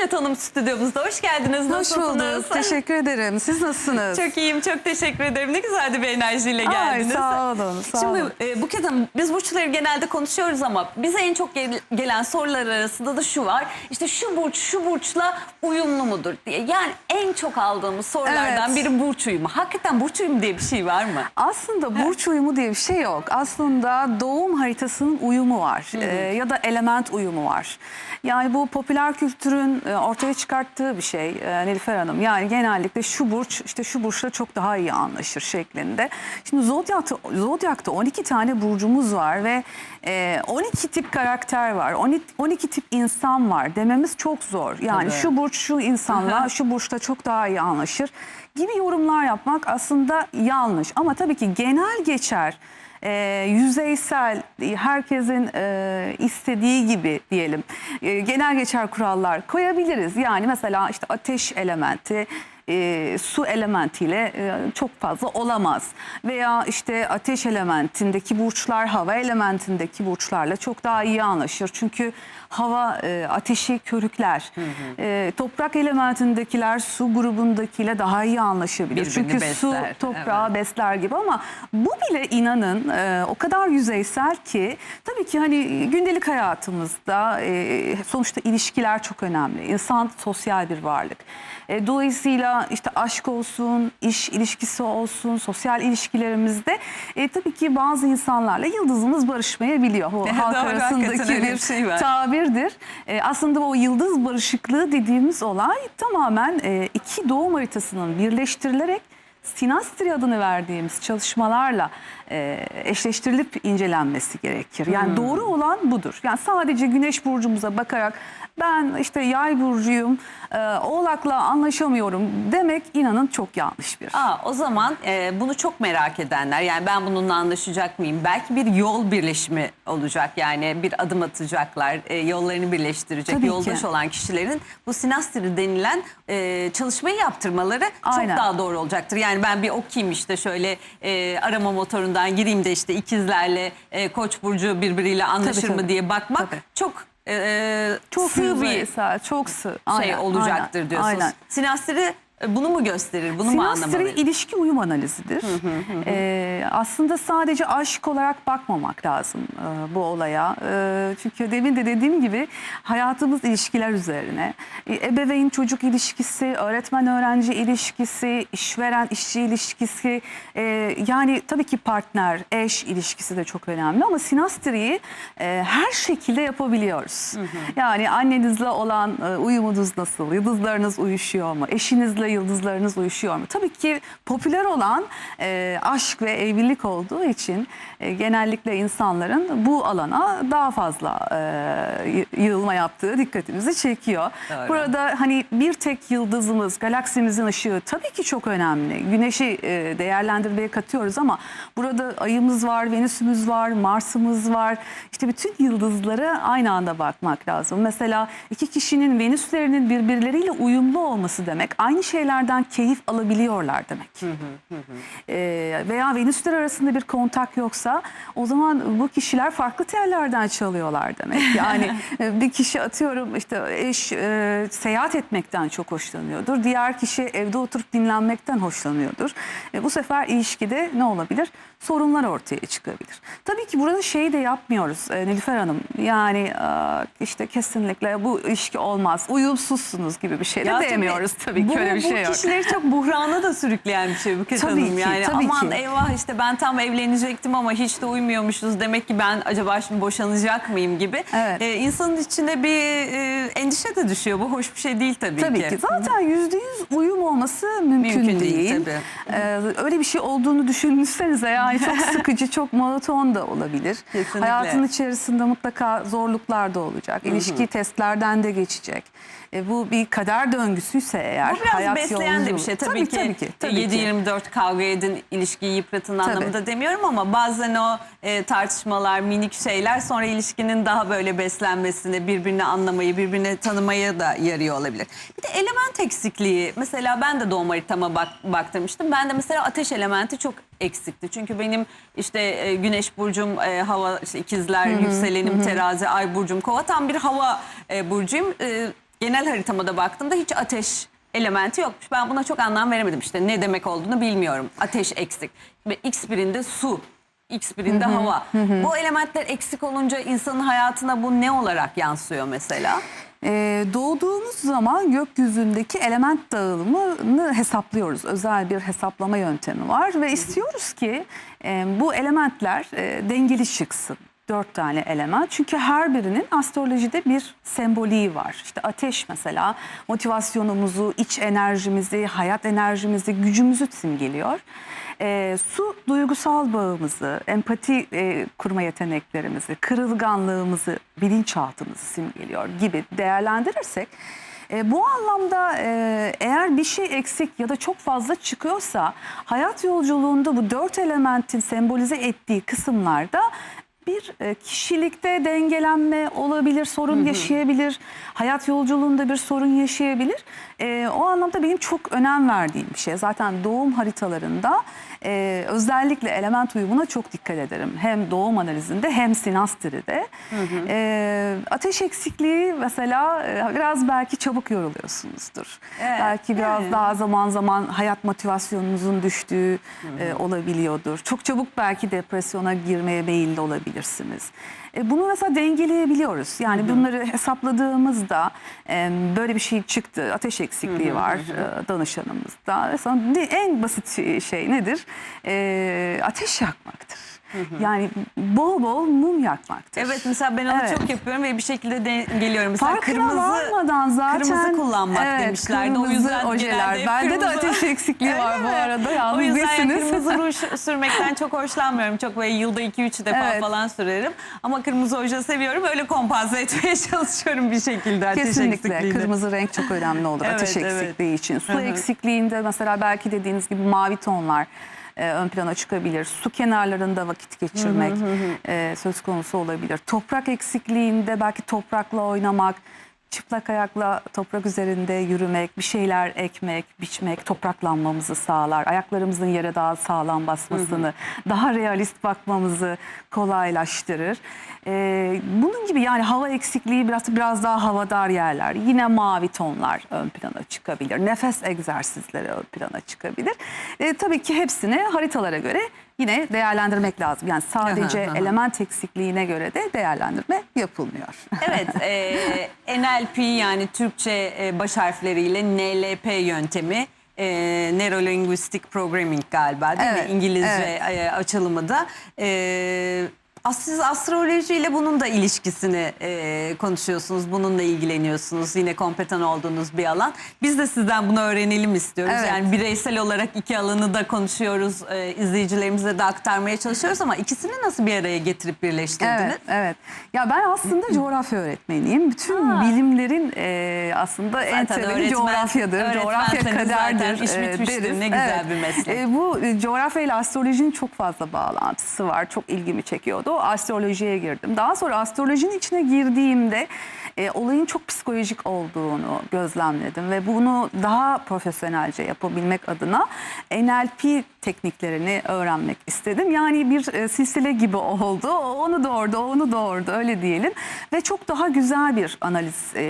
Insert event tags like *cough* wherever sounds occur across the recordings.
Buket Hanım stüdyomuzda. Hoş geldiniz. Hoş Nasılsınız? bulduk. Teşekkür ederim. Siz nasılsınız? Çok iyiyim. Çok teşekkür ederim. Ne güzel de bir enerjiyle geldiniz. Ay, sağ olun. Sağ Şimdi olun. e, Buket Hanım biz burçları genelde konuşuyoruz ama bize en çok gel- gelen sorular arasında da şu var. İşte şu burç şu burçla uyumlu mudur diye. Yani en çok aldığımız sorulardan Evet. biri burç uyumu. Hakikaten burç uyumu diye bir şey var mı? Aslında burç uyumu diye bir şey yok. Aslında doğum haritasının uyumu var. Ee, ya da element uyumu var. Yani bu popüler kültürün e, ortaya çıkarttığı bir şey e, Nilüfer Hanım. Yani genellikle şu burç işte şu burçla çok daha iyi anlaşır şeklinde. Şimdi zodyakta, zodyakta 12 tane burcumuz var ve e, 12 tip karakter var. 12, 12 tip insan var dememiz çok zor. Yani Tabii. şu burç şu insanla *laughs* şu burçla çok daha iyi anlaşır gibi yorumlar yapmak aslında yanlış. Ama tabii ki genel geçer, e, yüzeysel, herkesin e, istediği gibi diyelim e, genel geçer kurallar koyabiliriz. Yani mesela işte ateş elementi e, su elementiyle e, çok fazla olamaz. Veya işte ateş elementindeki burçlar hava elementindeki burçlarla çok daha iyi anlaşır. Çünkü hava e, ateşi körükler. E, toprak elementindekiler su grubundakiyle daha iyi anlaşabilir. Birbirini Çünkü su besler, toprağı besler gibi ama bu bile inanın e, o kadar yüzeysel ki tabii ki hani gündelik hayatımızda e, sonuçta ilişkiler çok önemli. İnsan sosyal bir varlık. E, dolayısıyla işte aşk olsun, iş ilişkisi olsun, sosyal ilişkilerimizde e, tabii ki bazı insanlarla yıldızımız barışmayabiliyor. Evet, *laughs* halk doğru, arasındaki bir şey var. tabirdir. E, aslında o yıldız barışıklığı dediğimiz olay tamamen e, iki doğum haritasının birleştirilerek sinastri adını verdiğimiz çalışmalarla e, eşleştirilip incelenmesi gerekir. Yani Hmm. doğru olan budur. Yani sadece güneş burcumuza bakarak ben işte yay burcuyum, e, oğlakla anlaşamıyorum demek inanın çok yanlış bir. Aa, o zaman e, bunu çok merak edenler yani ben bununla anlaşacak mıyım? Belki bir yol birleşimi olacak yani bir adım atacaklar, e, yollarını birleştirecek Tabii ki. yoldaş olan kişilerin bu sinastri denilen e, çalışmayı yaptırmaları Aynen. çok daha doğru olacaktır. Yani ben bir okuyayım işte şöyle e, arama motorundan gireyim de işte ikizlerle e, koç burcu birbiriyle anlaşır Tabii, mı tabii. diye bakmak Tabii. çok e, çok sığ bir yüzeysel, çok sığ. şey Aynen, olacaktır aynen, diyorsunuz. Aynen. Sinastri bunu mu gösterir? Bunu mu Sinastri anlamalıyız? ilişki uyum analizidir. Ee, aslında sadece aşk olarak bakmamak lazım e, bu olaya. E, çünkü demin de dediğim gibi hayatımız ilişkiler üzerine. E, ebeveyn çocuk ilişkisi, öğretmen öğrenci ilişkisi, işveren işçi ilişkisi. e, yani tabii ki partner, eş ilişkisi de çok önemli ama sinastriyi e, her şekilde yapabiliyoruz. Yani annenizle olan e, uyumunuz nasıl? Yıldızlarınız uyuşuyor mu? Eşinizle yıldızlarınız uyuşuyor mu? Tabii ki popüler olan e, aşk ve evlilik olduğu için e, genellikle insanların bu alana daha fazla e, yığılma yaptığı dikkatimizi çekiyor. Doğru. Burada hani bir tek yıldızımız, galaksimizin ışığı tabii ki çok önemli. Güneşi e, değerlendirmeye katıyoruz ama burada ayımız var, Venüs'ümüz var, Mars'ımız var. İşte bütün yıldızlara aynı anda bakmak lazım. Mesela iki kişinin Venüslerinin birbirleriyle uyumlu olması demek aynı şeylerden keyif alabiliyorlar demek. Ee, veya Venüsler arasında bir kontak yoksa o zaman bu kişiler farklı tellerden çalıyorlar demek. *laughs* Yani e, bir kişi atıyorum işte eş e, seyahat etmekten çok hoşlanıyordur. Diğer kişi evde oturup dinlenmekten hoşlanıyordur. E, bu sefer ilişkide ne olabilir? Sorunlar ortaya çıkabilir. Tabii ki burada şey de yapmıyoruz e, Nilüfer Hanım. Yani e, işte kesinlikle bu ilişki olmaz. Uyumsuzsunuz gibi bir şey de demiyoruz tabii, ki öyle bir şey yok. kişileri çok buhrana da sürükleyen bir şey Buket Tabii Hanım. ki, Yani tabii aman ki. eyvah işte ben tam evlenecektim ama hiç de uymuyormuşuz. Demek ki ben acaba şimdi boşanacak mıyım gibi. Evet. Ee, insanın içinde bir e, endişe de düşüyor. Bu hoş bir şey değil tabii, Tabii ki. Zaten yüzde yüz uyum olması mümkün, Mümkün değil, değil. tabii. Ee, öyle bir şey olduğunu düşünsenize yani çok *laughs* sıkıcı, çok monoton da olabilir. Kesinlikle. Hayatın içerisinde mutlaka zorluklar da olacak. İlişki testlerden de geçecek. E, bu bir kader döngüsüyse eğer. Bu biraz hayat besleyen de bir yolculuğu. şey. Tabii, ki, tabii ki. Tabii ki. 7-24 kavga edin, ilişkiyi yıpratın anlamında demiyorum ama bazen o e, tartışmalar, minik şeyler sonra ilişkinin daha böyle beslenmesine, birbirini anlamayı, birbirini tanımayı da yarıyor olabilir. Bir de element eksikliği. Mesela ben de doğum haritama bak, baktırmıştım. Ben de mesela ateş elementi çok eksikti. Çünkü benim işte e, güneş burcum e, hava işte ikizler, yükselenim terazi, ay burcum kova tam bir hava e, burcuyum. E, genel haritama da baktığımda hiç ateş elementi yokmuş. Ben buna çok anlam veremedim işte ne demek olduğunu bilmiyorum. Ateş eksik. Ve X birinde su, X birinde hava. Bu elementler eksik olunca insanın hayatına bu ne olarak yansıyor mesela? Ee, doğduğumuz zaman gökyüzündeki element dağılımını hesaplıyoruz. Özel bir hesaplama yöntemi var ve istiyoruz ki e, bu elementler e, dengeli çıksın. Dört tane element. Çünkü her birinin astrolojide bir semboliği var. İşte ateş mesela motivasyonumuzu, iç enerjimizi, hayat enerjimizi, gücümüzü simgeliyor. Ee, su duygusal bağımızı, empati e, kurma yeteneklerimizi, kırılganlığımızı, bilinçaltımızı simgeliyor gibi değerlendirirsek e, bu anlamda e, eğer bir şey eksik ya da çok fazla çıkıyorsa hayat yolculuğunda bu dört elementin sembolize ettiği kısımlarda bir e, kişilikte dengelenme olabilir, sorun yaşayabilir, hayat yolculuğunda bir sorun yaşayabilir. E, o anlamda benim çok önem verdiğim bir şey. Zaten doğum haritalarında e, özellikle element uyumuna çok dikkat ederim. Hem doğum analizinde hem sinastride. E, ateş eksikliği mesela e, biraz belki çabuk yoruluyorsunuzdur. Evet, belki biraz yani. daha zaman zaman hayat motivasyonunuzun düştüğü e, olabiliyordur. Çok çabuk belki depresyona girmeye meyilli olabilirsiniz. E, bunu mesela dengeleyebiliyoruz. Yani bunları hesapladığımızda e, böyle bir şey çıktı. Ateş eksikliği var e, danışanımızda. En basit şey- şey nedir? E, ateş yakmaktır. Yani bol bol mum yakmaktır. Evet mesela ben onu Evet. çok yapıyorum ve bir şekilde dengeliyorum. Mesela Farkına kırmızı varmadan zaten kırmızı kullanmak evet, demişlerdi. Kırmızı o yüzden ojeler. genelde hep Bende de kırmızı- ateş eksikliği var Öyle bu mi? arada. O Yalnız yüzden yani değilsiniz. kırmızı ruj sürmekten çok hoşlanmıyorum. Çok böyle yılda 2-3 defa Evet. falan sürerim. Ama kırmızı oje seviyorum. Öyle kompanse etmeye *laughs* çalışıyorum bir şekilde ateş Kesinlikle eksikliğini. kırmızı renk çok önemli olur Evet, ateş evet. eksikliği için. Su Hı hı. eksikliğinde mesela belki dediğiniz gibi mavi tonlar e, ön plana çıkabilir. Su kenarlarında vakit geçirmek e, söz konusu olabilir. Toprak eksikliğinde belki toprakla oynamak, çıplak ayakla toprak üzerinde yürümek, bir şeyler ekmek, biçmek topraklanmamızı sağlar. Ayaklarımızın yere daha sağlam basmasını, daha realist bakmamızı kolaylaştırır. E, bunun gibi yani hava eksikliği biraz biraz daha havadar yerler. Yine mavi tonlar ön plana çıkabilir. Nefes egzersizleri ön plana çıkabilir. E, tabii ki hepsini haritalara göre yine değerlendirmek lazım. Yani sadece Aha, aha. element eksikliğine göre de değerlendirme yapılmıyor. Evet, e, NLP yani Türkçe e, baş harfleriyle NLP yöntemi. E, Neuro Linguistic Programming galiba değil Evet, mi? İngilizce evet. e, açılımı da. E, as- siz astrolojiyle bunun da ilişkisini e, konuşuyorsunuz, bununla ilgileniyorsunuz. Yine kompetan olduğunuz bir alan. Biz de sizden bunu öğrenelim istiyoruz. Evet. Yani bireysel olarak iki alanı da konuşuyoruz, e, izleyicilerimize de aktarmaya çalışıyoruz ama ikisini nasıl bir araya getirip birleştirdiniz? Evet, evet. Ya ben aslında *clears throat* coğrafya öğretmeniyim. Bütün Ha. bilimlerin e, aslında en Zaten temeli öğretmen- coğrafyadır. Coğrafya kaderdir. iş e, bitmiştir. deriz. Ne güzel bir meslek. E, bu e, coğrafya ile astrolojinin çok fazla bağlantısı var. Çok ilgimi çekiyordu. O astrolojiye girdim. Daha sonra astrolojinin içine girdiğimde e, olayın çok psikolojik olduğunu gözlemledim ve bunu daha profesyonelce yapabilmek adına NLP tekniklerini öğrenmek istedim. Yani bir e, silsile gibi oldu. O Onu doğurdu, o onu doğurdu öyle diyelim. Ve çok daha güzel bir analiz e,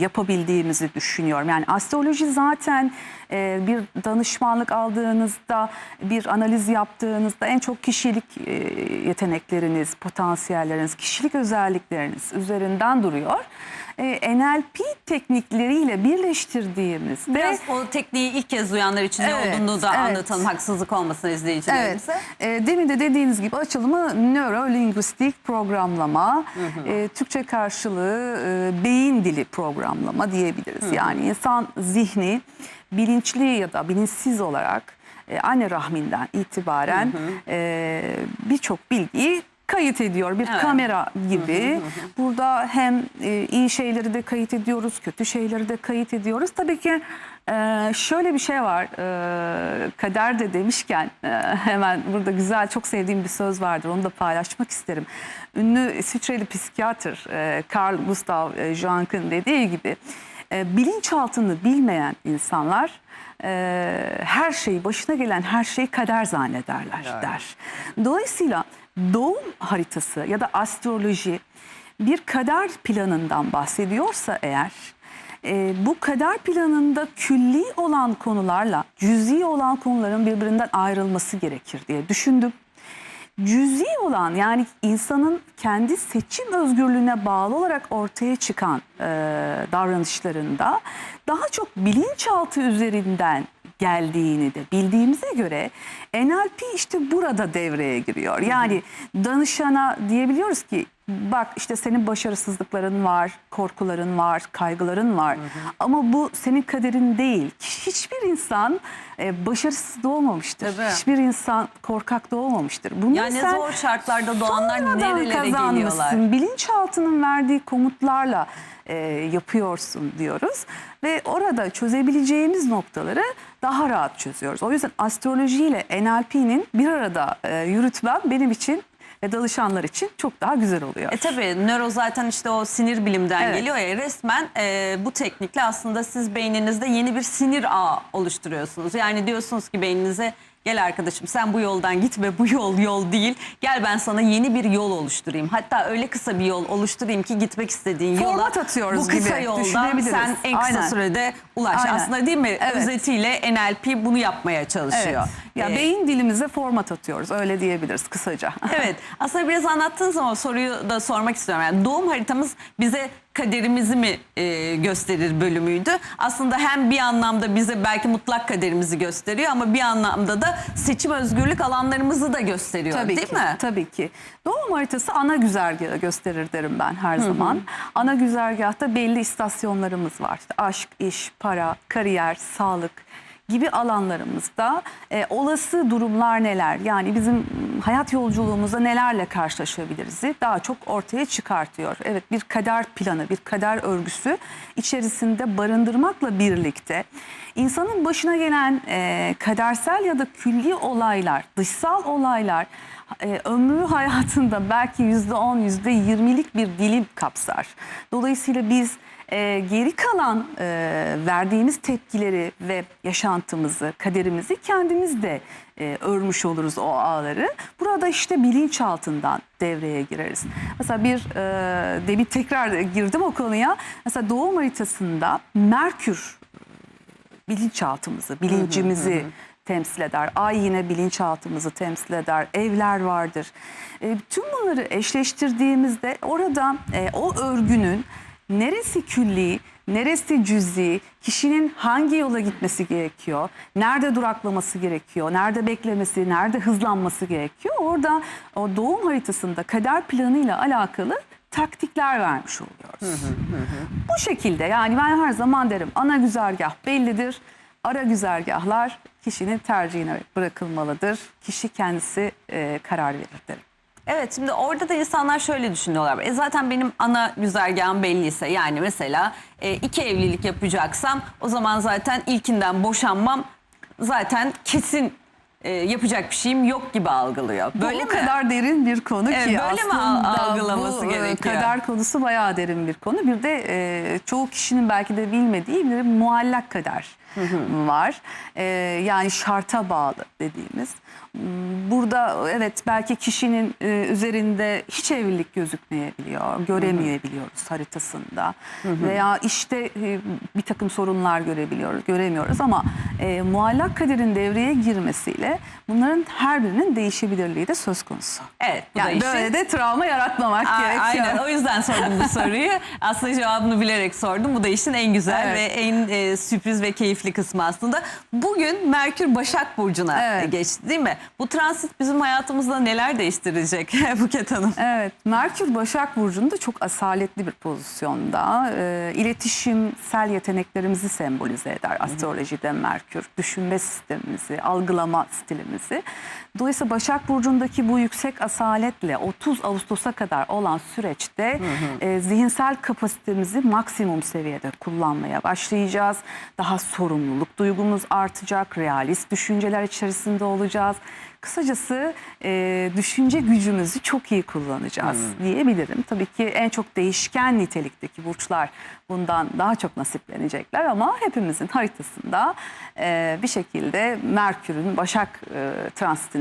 yapabildiğimizi düşünüyorum. Yani astroloji zaten e, bir danışmanlık aldığınızda, bir analiz yaptığınızda en çok kişilik e, yetenekleriniz, potansiyelleriniz, kişilik özellikleriniz üzerinden duruyor. E, NLP teknikleriyle birleştirdiğimizde Biraz o tekniği ilk kez duyanlar için ne Evet, olduğunu da evet. anlatalım. Haksızlık olmasın Evet. izleyicilerimize. E, demin de dediğiniz gibi açılımı nörolinguistik programlama, e, Türkçe karşılığı e, beyin dili programlama diyebiliriz. Yani insan zihni bilinçli ya da bilinçsiz olarak e, anne rahminden itibaren e, birçok bilgiyi kayıt ediyor. Bir Evet. kamera gibi. Burada hem e, iyi şeyleri de kayıt ediyoruz, kötü şeyleri de kayıt ediyoruz. Tabii ki e, şöyle bir şey var. E, kader de demişken hemen burada güzel çok sevdiğim bir söz vardır. Onu da paylaşmak isterim. Ünlü İsviçreli psikiyatr Carl Gustav Jung'ın dediği gibi bilinçaltını bilmeyen insanlar e, her şeyi başına gelen her şeyi kader zannederler der. Dolayısıyla doğum haritası ya da astroloji bir kader planından bahsediyorsa eğer e, bu kader planında külli olan konularla cüzi olan konuların birbirinden ayrılması gerekir diye düşündüm. Cüzi olan yani insanın kendi seçim özgürlüğüne bağlı olarak ortaya çıkan e, davranışlarında daha çok bilinçaltı üzerinden geldiğini de bildiğimize göre NLP işte burada devreye giriyor. Yani danışana diyebiliyoruz ki bak işte senin başarısızlıkların var, korkuların var, kaygıların var. Ama bu senin kaderin değil. Hiçbir insan e, başarısız doğmamıştır. Tabii. Hiçbir insan korkak doğmamıştır. Bunu Yani sen zor şartlarda doğanlar nerelere geliyorlar? Bilinçaltının verdiği komutlarla e, yapıyorsun diyoruz. Ve orada çözebileceğimiz noktaları daha rahat çözüyoruz. O yüzden astrolojiyle NLP'nin bir arada e, yürütmem benim için ve danışanlar için çok daha güzel oluyor. E tabii nöro zaten işte o sinir bilimden Evet. geliyor ya resmen e, bu teknikle aslında siz beyninizde yeni bir sinir ağı oluşturuyorsunuz. Yani diyorsunuz ki beyninize gel arkadaşım sen bu yoldan gitme bu yol yol değil. Gel ben sana yeni bir yol oluşturayım. Hatta öyle kısa bir yol oluşturayım ki gitmek istediğin Format yola atıyoruz bu kısa gibi yoldan sen en kısa Aynen. sürede ulaş. Aynen. Aslında değil mi? Evet. Özetiyle NLP bunu yapmaya çalışıyor. Evet. Ya E, beyin dilimize format atıyoruz öyle diyebiliriz kısaca. *laughs* Evet aslında biraz anlattığınız ama soruyu da sormak istiyorum. Yani doğum haritamız bize kaderimizi mi e, gösterir bölümüydü. Aslında hem bir anlamda bize belki mutlak kaderimizi gösteriyor ama bir anlamda da seçim özgürlük alanlarımızı da gösteriyor Tabii değil ki, mi? Tabii ki. Doğum haritası ana güzergahı gösterir derim ben her zaman. Ana güzergahta belli istasyonlarımız var. İşte aşk, iş, para, kariyer, sağlık gibi alanlarımızda e, olası durumlar neler? Yani bizim hayat yolculuğumuzda nelerle karşılaşabiliriz? daha çok ortaya çıkartıyor. Evet bir kader planı, bir kader örgüsü içerisinde barındırmakla birlikte insanın başına gelen e, kadersel ya da külli olaylar, dışsal olaylar e, ömrü hayatında belki yüzde on, yüzde yirmilik bir dilim kapsar. Dolayısıyla biz e, geri kalan e, verdiğimiz tepkileri ve yaşantımızı, kaderimizi kendimiz de e, örmüş oluruz o ağları. Burada işte bilinçaltından devreye gireriz. Mesela bir e, de bir tekrar girdim o konuya. Mesela doğum haritasında Merkür bilinçaltımızı, bilincimizi temsil eder. Ay yine bilinçaltımızı temsil eder. Evler vardır. E, tüm bunları eşleştirdiğimizde orada e, o örgünün neresi külli, neresi cüzi, kişinin hangi yola gitmesi gerekiyor, nerede duraklaması gerekiyor, nerede beklemesi, nerede hızlanması gerekiyor. Orada o doğum haritasında kader planıyla alakalı taktikler vermiş oluyoruz. Bu şekilde yani ben her zaman derim ana güzergah bellidir. Ara güzergahlar kişinin tercihine bırakılmalıdır. Kişi kendisi e, karar verir derim. Evet şimdi orada da insanlar şöyle düşünüyorlar. E zaten benim ana güzergahım belliyse yani mesela e, iki evlilik yapacaksam o zaman zaten ilkinden boşanmam zaten kesin e, yapacak bir şeyim yok gibi algılıyor. Böyle bu mi? kadar derin bir konu Evet, ki böyle mi aslında al- algılaması bu e, gerekiyor? kader konusu bayağı derin bir konu. Bir de e, çoğu kişinin belki de bilmediği bir muallak kader var. E, yani şarta bağlı dediğimiz. Burada evet belki kişinin e, üzerinde hiç evlilik gözükmeyebiliyor, göremeyebiliyoruz haritasında. Veya işte e, bir takım sorunlar görebiliyoruz, göremiyoruz ama e, muallak kaderin devreye girmesiyle bunların her birinin değişebilirliği de söz konusu. Evet bu da Yani işte- böyle de travma yaratmamak A- gerekiyor. Aynen o yüzden sordum bu *laughs* soruyu. Aslında cevabını bilerek sordum. Bu da işin en güzel Evet. ve en e, sürpriz ve keyifli kısmı aslında. Bugün Merkür Başak Burcu'na Evet. e, geçti değil mi? Bu transit bizim hayatımızda neler değiştirecek *laughs* Buket Hanım? Evet, Merkür Başak Burcu'nda çok asaletli bir pozisyonda. Ee, iletişimsel yeteneklerimizi sembolize eder astrolojide Merkür. Düşünme sistemimizi, algılama stilimizi. です。Dolayısıyla Başak Burcu'ndaki bu yüksek asaletle 30 Ağustos'a kadar olan süreçte e, zihinsel kapasitemizi maksimum seviyede kullanmaya başlayacağız. Daha sorumluluk duygumuz artacak, realist düşünceler içerisinde olacağız. Kısacası e, düşünce gücümüzü çok iyi kullanacağız diyebilirim. Tabii ki en çok değişken nitelikteki burçlar bundan daha çok nasiplenecekler ama hepimizin haritasında e, bir şekilde Merkür'ün Başak e,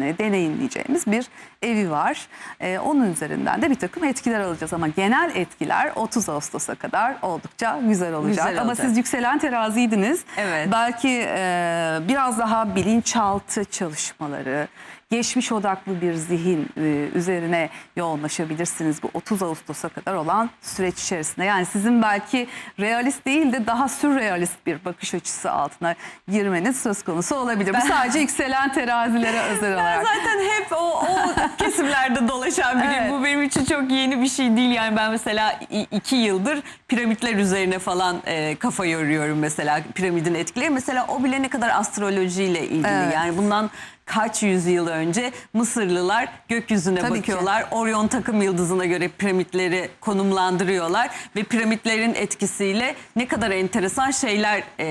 transitini deneyimleyeceğimiz bir evi var. E, onun üzerinden de bir takım etkiler alacağız ama genel etkiler 30 Ağustos'a kadar oldukça güzel olacak. Güzel ama olacak. siz yükselen teraziydiniz. Evet. Belki e, biraz daha bilinçaltı çalışmaları, geçmiş odaklı bir zihin e, üzerine yoğunlaşabilirsiniz bu 30 Ağustos'a kadar olan süreç içerisinde. Yani sizin belki realist değil de daha sürrealist bir bakış açısı altına girmeniz söz konusu olabilir. Bu sadece yükselen terazilere *laughs* özel Ben olarak. zaten hep o, o kesimlerde dolaşan biriyim. Evet. Bu benim için çok yeni bir şey değil. Yani ben mesela iki yıldır piramitler üzerine falan e, kafa yoruyorum mesela piramidin etkileri. Mesela o bile ne kadar astrolojiyle ilgili. Evet. Yani bundan kaç yüzyıl önce Mısırlılar gökyüzüne Tabii ki. bakıyorlar. Orion takım yıldızına göre piramitleri konumlandırıyorlar ve piramitlerin etkisiyle ne kadar enteresan şeyler e,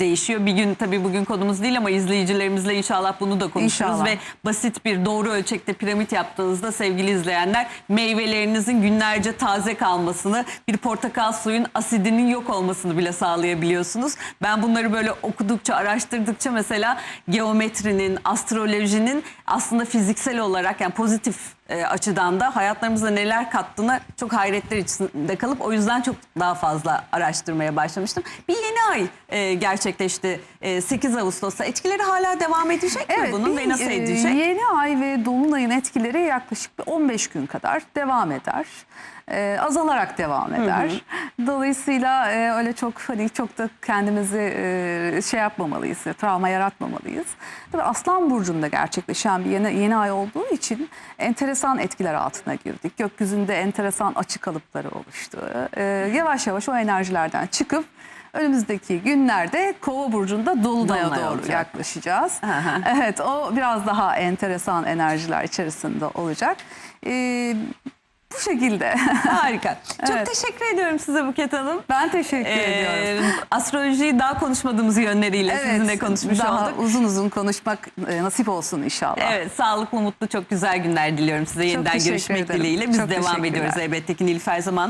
değişiyor. Bir gün tabii bugün konumuz değil ama izleyicilerimizle inşallah bunu da konuşuruz İnşallah. ve basit bir doğru ölçekte piramit yaptığınızda sevgili izleyenler meyvelerinizin günlerce taze kalmasını, bir portakal suyun asidinin yok olmasını bile sağlayabiliyorsunuz. Ben bunları böyle okudukça, araştırdıkça mesela geometrinin, astrolojinin aslında fiziksel olarak yani pozitif e, açıdan da hayatlarımıza neler kattığına çok hayretler içinde kalıp o yüzden çok daha fazla araştırmaya başlamıştım. Bir yeni ay e, gerçekleşti e, 8 Ağustos'ta. Etkileri hala devam edecek mi bunun bir, ve nasıl e, edecek? Yeni ay ve dolunayın etkileri yaklaşık bir 15 gün kadar devam eder. E, azalarak devam eder. Dolayısıyla e, öyle çok hani çok da kendimizi e, şey yapmamalıyız, travma yaratmamalıyız. Tabii Aslan burcunda gerçekleşen bir yeni, yeni ay olduğu için enteresan etkiler altına girdik. Gökyüzünde enteresan açı kalıpları oluştu. E, yavaş yavaş o enerjilerden çıkıp önümüzdeki günlerde Kova burcunda dolunaya Dolunay doğru olacak. yaklaşacağız. Aha. Evet o biraz daha enteresan enerjiler içerisinde olacak. Ee, bu şekilde. Harika. Çok Evet. teşekkür ediyorum size Buket Hanım. ben teşekkür Ee, ediyorum. astrolojiyi daha konuşmadığımız yönleriyle sizinle konuşmuş daha olduk. uzun uzun konuşmak e, nasip olsun inşallah. Evet, sağlıklı, mutlu, çok güzel günler diliyorum size. Yeniden teşekkür görüşmek ederim. dileğiyle. Biz Çok devam ediyoruz elbette ki Nilüfer Zaman.